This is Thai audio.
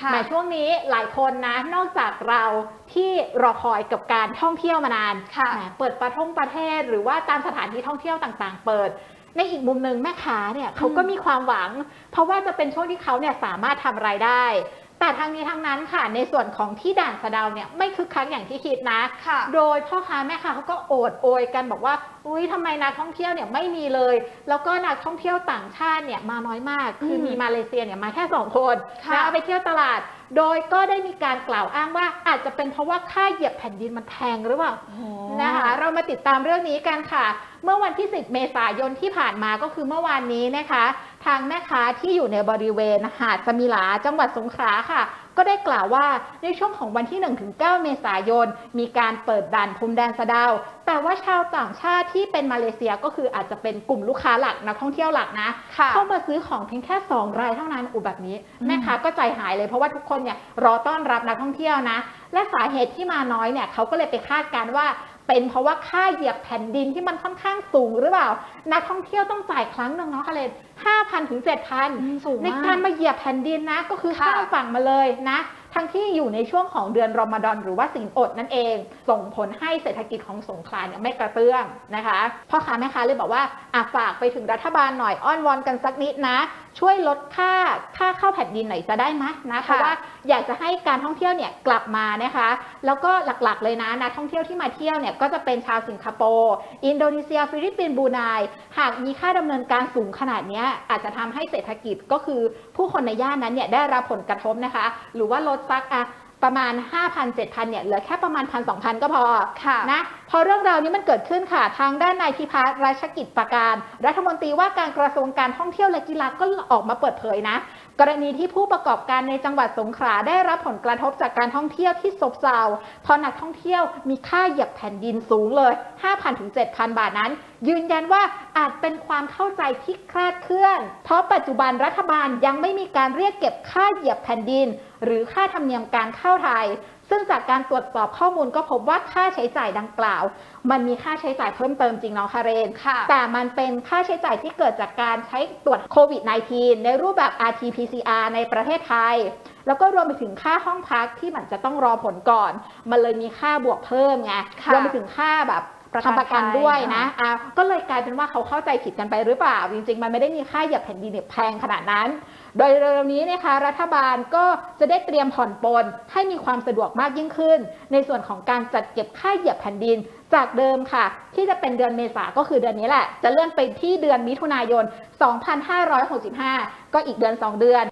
ค่ะ แหมช่วงนี้หลายคนนะ นอกจากเราที่รอคอยกับการท่องเที่ยวมานานค่ะ แหมเปิดประทงประเทศหรือว่าตามสถานที่ท่องเที่ยวต่างๆ เปิด ในอีกมุมหนึ่งแม่ค้าเนี่ยเขาก็มีความหวัง เพราะว่าจะเป็นช่วงที่เขาเนี่ยสามารถทำรายได้ แต่ทางนี้ทางนั้นค่ะในส่วนของที่ด่านสะเดาเนี่ยไม่คึกคักอย่างที่คิดนะค่ะ โดยพ่อค้าแม่ค้าเขาก็โอดโอยกันบอกว่าอุ้ยทำไมนักท่องเที่ยวเนี่ยไม่มีเลย แล้วก็นักท่องเที่ยวต่างชาติเนี่ยมาน้อยมาก คือมมีมาเลเซียเนี่ยมาแค่สองคนค่ะ นะเอาไปเที่ยวตลาด โดยก็ได้มีการกล่าวอ้างว่าอาจจะเป็นเพราะว่าค่าเหยียบแผ่นดินมันแพงหรือเปล่าโอ้โหนะคะเรามาติดตามเรื่องนี้กันค่ะ เมื่อวันที่ 10 เมษายนที่ผ่านมาก็คือเมื่อวานนี้นะคะ ทางแม่ค้าที่อยู่ในบริเวณหาดสมิลาจังหวัดสงขลาค่ะ ก็ได้กล่าวว่าในช่วงของวันที่ 1-9 เมษายน มีการเปิดด่านพรมแดนสะเดาว แต่ว่าชาวต่างชาติที่เป็นมาเลเซียก็คืออาจจะเป็นกลุ่มลูกค้าหลักนักท่องเที่ยวหลักนะค่ะเข้ามาซื้อของเพียงแค่ 2 รายเท่านั้นอุยแบบนี้อืมแม่ค้าก็ใจหายเลยเพราะว่าทุกคนเนี่ยรอต้อนรับนักท่องเที่ยวนะ และสาเหตุที่มาน้อยเนี่ยเขาก็เลยไปคาดการณ์ว่า เป็นเพราะว่าค่าเหยียบแผ่นดินที่มันค่อนข้างสูงหรือเปล่า นักท่องเที่ยวต้องจ่ายครั้งหนึ่งเนาะคะเลน5,000ถึง7,000อืมสูงในมากการมาเหยียบแผ่นดินนะ ก็คือค่ะข้ามฝั่งมาเลยนะ ทั้งที่อยู่ในช่วงของเดือนรอมฎอนหรือว่าสินอดนั่นเอง ส่งผลให้เศรษฐกิจของสงขลาเนี่ยไม่กระเตื้องนะคะพ่อค้าแม่ค้าเลยบอกว่าอะฝากไปถึงรัฐบาลหน่อยอ้อนวอนกันสักนิดนะ ช่วยลดค่าค่าเข้าแผ่นดินหน่อยจะได้ไหมนะเพราะว่าอยากจะให้การท่องเที่ยวเนี่ยกลับมานะคะ แล้วก็หลักๆเลยนะนักท่องเที่ยวที่มาเที่ยวเนี่ยก็จะเป็นชาวสิงคโปร์อินโดนีเซีย ฟิลิปปินส์บรูไนหากมีค่าดำเนินการสูงขนาดเนี้ยอาจจะทำให้เศรษฐกิจก็คือผู้คนในย่านนั้นเนี่ยได้รับผลกระทบนะคะ หรือว่าลดซักอะประมาณ 5,000 7,000เนี่ยเหลือแค่ประมาณ 1,000 2,000 ก็พอค่ะนะพอเรื่องราวนี้มันเกิดขึ้นค่ะ ทางด้านนายพิพัฒน์ราชกิจประการ รัฐมนตรีว่าการกระทรวงการท่องเที่ยวและกีฬาก็ออกมาเปิดเผยนะ กรณีที่ผู้ประกอบการในจังหวัดสงขลาได้รับผลกระทบจากการท่องเที่ยวที่ซบเซาพราะนักท่องเที่ยวมีค่าเหยียบแผ่นดินสูงเลย 5,000ถึง7,000 บาทนั้น ยืนยันว่าอาจเป็นความเข้าใจที่คลาดเคลื่อน เพราะปัจจุบันรัฐบาลยังไม่มีการเรียกเก็บค่าเหยียบแผ่นดิน หรือค่าธรรมเนียมการเข้าไทย ซึ่งจากการตรวจสอบข้อมูลก็พบว่าค่าใช้จ่ายดังกล่าว มันมีค่าใช้จ่ายเพิ่มเติมจริงเนาะคาเรนค่ะ แต่มันเป็นค่าใช้จ่ายที่เกิดจากการใช้ตรวจโควิด -19 ในรูปแบบ RT-PCR ในประเทศไทย แล้วก็รวมไปถึงค่าห้องพักที่มันจะต้องรอผลก่อน มันเลยมีค่าบวกเพิ่มไงค่ะรวมไปถึงค่าแบบ ประกันทำประกันด้วยนะภัยอะก็เลยกลายเป็นว่าเขาเข้าใจผิดกันไปหรือเปล่า จริง ๆ มันไม่ได้มีค่าเหยียบแผ่นดินเนี่ยแพงขนาดนั้น โดยเร็วๆนี้นะคะรัฐบาลก็จะได้เตรียมผ่อนปลนให้มีความสะดวกมากยิ่งขึ้น ในส่วนของการจัดเก็บค่าเหยียบแผ่นดินจากเดิมค่ะ ที่จะเป็นเดือนเมษาก็คือเดือนนี้แหละ จะเลื่อนไปที่เดือนมิถุนายน 2565 ก็อีกเดือน 2 เดือน